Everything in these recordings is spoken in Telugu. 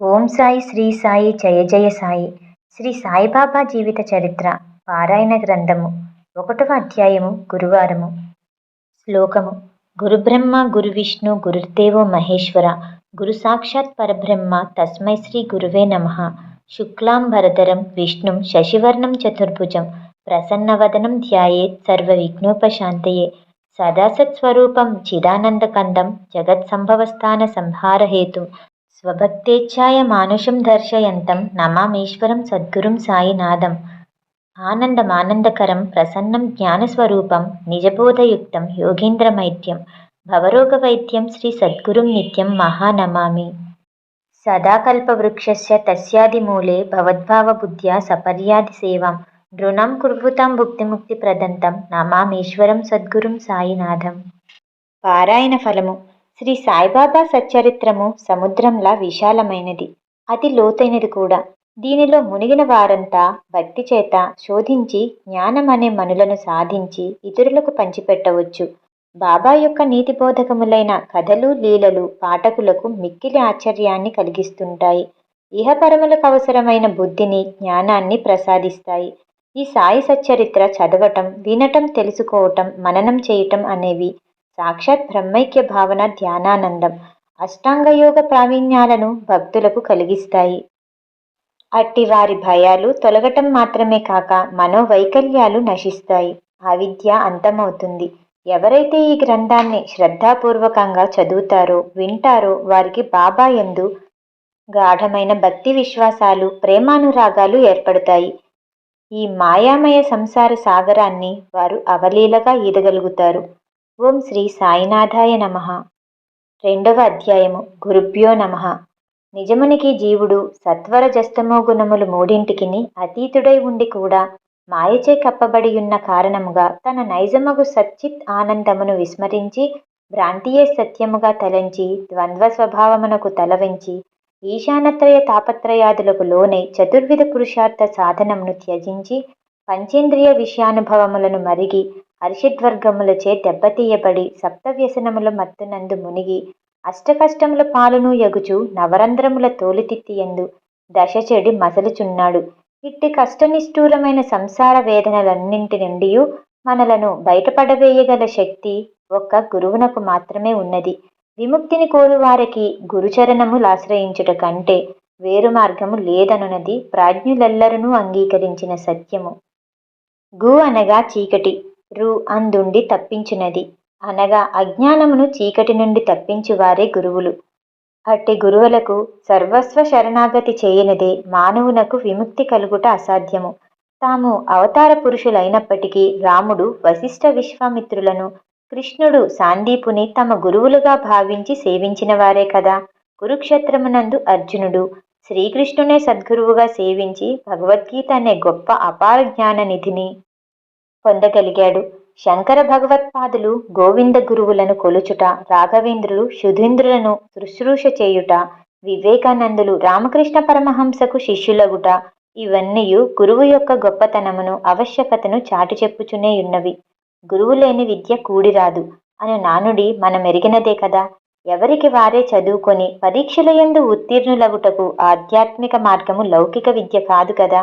ఓం సాయి శ్రీ సాయి జయ జయ సాయి. శ్రీ సాయిబాబా జీవిత చరిత్ర పారాయణ గ్రంథము ఒకటవ అధ్యాయము గురువారము. శ్లోకము. గురుబ్రహ్మ గురు విష్ణు గురుర్దేవో మహేశ్వర గురు సాక్షాత్ పరబ్రహ్మ తస్మై శ్రీ గురువే నమ. శుక్లాంబరధరం విష్ణుం శశివర్ణం చతుర్భుజం ప్రసన్నవదనం ధ్యాయేత్ సర్వ విఘ్నోపశాంతయే సదాసత్స్వరూపం చిదానందకందం జగత్సంభవస్థాన సంహారహేతుం స్వభక్తేచ్ఛాయ మానుషం దర్శయంతం నమామీశ్వరం సద్గురుం సాయినాథం. ఆనందమానందకరం ప్రసన్నం జ్ఞానస్వరూపం నిజబోధయుక్తం యోగేంద్రమైత్యం భవరోగ వైద్యం శ్రీ సద్గురుం నిత్యం మహానమామి. సదాకల్పవృక్షస్య తస్యాదిమూలే భవద్భావబుద్ధ్యా సపర్యాది సేవాం నృణం కుర్వతాం భుక్తిముక్తి ప్రదంతం నమామీశ్వరం సద్గురుం సాయినాథం. పారాయణ ఫలము శ్రీ సాయిబాబా సచ్చరిత్రము సముద్రంలా విశాలమైనది. అతి లోతైనది కూడా. దీనిలో మునిగిన వారంతా భక్తి చేత శోధించి జ్ఞానం అనే మనులను సాధించి ఇతరులకు పంచిపెట్టవచ్చు. బాబా యొక్క నీతిబోధకములైన కథలు లీలలు పాఠకులకు మిక్కిలి ఆశ్చర్యాన్ని కలిగిస్తుంటాయి. ఇహపరములకు అవసరమైన బుద్ధిని జ్ఞానాన్ని ప్రసాదిస్తాయి. ఈ సాయి సచ్చరిత్ర చదవటం వినటం తెలుసుకోవటం మననం చేయటం అనేవి సాక్షాత్ బ్రహ్మైక్య భావన ధ్యానానందం. అష్టాంగయోగ ప్రావీణ్యాలను భక్తులకు కలిగిస్తాయి. అట్టి వారి భయాలు తొలగటం మాత్రమే కాక మనోవైకల్యాలు నశిస్తాయి. అవిద్య అంతమవుతుంది. ఎవరైతే ఈ గ్రంథాన్ని శ్రద్ధాపూర్వకంగా చదువుతారో వింటారో వారికి బాబా ఎందు గాఢమైన భక్తి విశ్వాసాలు ప్రేమానురాగాలు ఏర్పడతాయి. ఈ మాయామయ సంసార సాగరాన్ని వారు అవలీలగా ఈదగలుగుతారు. ఓం శ్రీ సాయినాథాయ నమ. రెండవ అధ్యాయము. గురుభ్యో నమ. నిజమునికి జీవుడు సత్వరజస్తమో గుణములు మూడింటికిని అతీతుడై ఉండి కూడా మాయచే కప్పబడి ఉన్న కారణముగా తన నైజమగు సచ్చిత్ ఆనందమును విస్మరించి భ్రాంతియే సత్యముగా తలంచి ద్వంద్వ స్వభావమునకు తలవించి ఈశానత్రయ తాపత్రయాదులకు లోనై చతుర్విధ పురుషార్థ సాధనమును త్యజించి పంచేంద్రియ విషయానుభవములను మరిగి హర్షద్వర్గములచే దెబ్బతీయబడి సప్తవ్యసనముల మత్తునందు మునిగి అష్టకష్టముల పాలును ఎగుచు నవరంధ్రముల తోలుతిత్తియందు దశ చెడి మసలుచున్నాడు. ఇట్టి కష్టనిష్ఠూరమైన సంసార వేదనలన్నింటి నుండి మనలను బయటపడవేయగల శక్తి ఒక్క గురువునకు మాత్రమే ఉన్నది. విముక్తిని కోరువారికి గురుచరణములాశ్రయించుట కంటే వేరు మార్గము లేదనున్నది ప్రాజ్ఞులెల్లరనూ అంగీకరించిన సత్యము. గు అనగా చీకటి. రు అందుండి తప్పించినది. అనగా అజ్ఞానమును చీకటి నుండి తప్పించువారే గురువులు. అట్టి గురువులకు సర్వస్వ శరణాగతి చేయనిదే మానవునకు విముక్తి కలుగుట అసాధ్యము. తాము అవతార పురుషులైనప్పటికీ రాముడు వశిష్ఠ విశ్వామిత్రులను కృష్ణుడు సాందీపుని తమ గురువులుగా భావించి సేవించిన వారే కదా. కురుక్షేత్రమునందు అర్జునుడు శ్రీకృష్ణునే సద్గురువుగా సేవించి భగవద్గీత అనే గొప్ప అపార జ్ఞాన నిధిని పొందగలిగాడు. శంకర భగవత్పాదులు గోవింద గురువులను కొలుచుట రాఘవేంద్రులు శుధీంద్రులను శుశ్రూష చేయుట వివేకానందులు రామకృష్ణ పరమహంసకు శిష్యులగుట ఇవన్నీ గురువు యొక్క గొప్పతనమును ఆవశ్యకతను చాటి చెప్పుచునే ఉన్నవి. గురువు లేని విద్య కూడిరాదు. అను నానుడి మన మెరిగినదే కదా. ఎవరికి వారే చదువుకొని పరీక్షల ఎందు ఉత్తీర్ణులగుటకు ఆధ్యాత్మిక మార్గము లౌకిక విద్య కాదు కదా.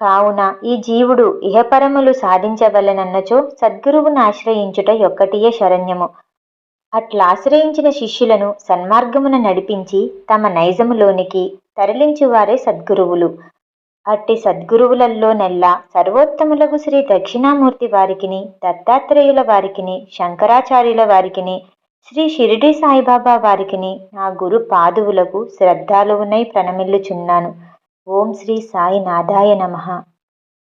కావున ఈ జీవుడు ఇహపరములు సాధించవలనన్నచో సద్గురువును ఆశ్రయించుట యొక్కటియే శరణ్యము. అట్లాశ్రయించిన శిష్యులను సన్మార్గమున నడిపించి తమ నైజములోనికి తరలించువారే సద్గురువులు. అట్టి సద్గురువులల్లోనెల్లా సర్వోత్తములకు శ్రీ దక్షిణామూర్తి వారికిని దత్తాత్రేయుల వారికిని శంకరాచార్యుల వారికిని శ్రీ షిరిడి సాయిబాబా వారికిని నా గురు పాదువులకు శ్రద్ధాలువునై ప్రణమిల్లుచున్నాను. ఓం శ్రీ సాయి నాథాయ నమ.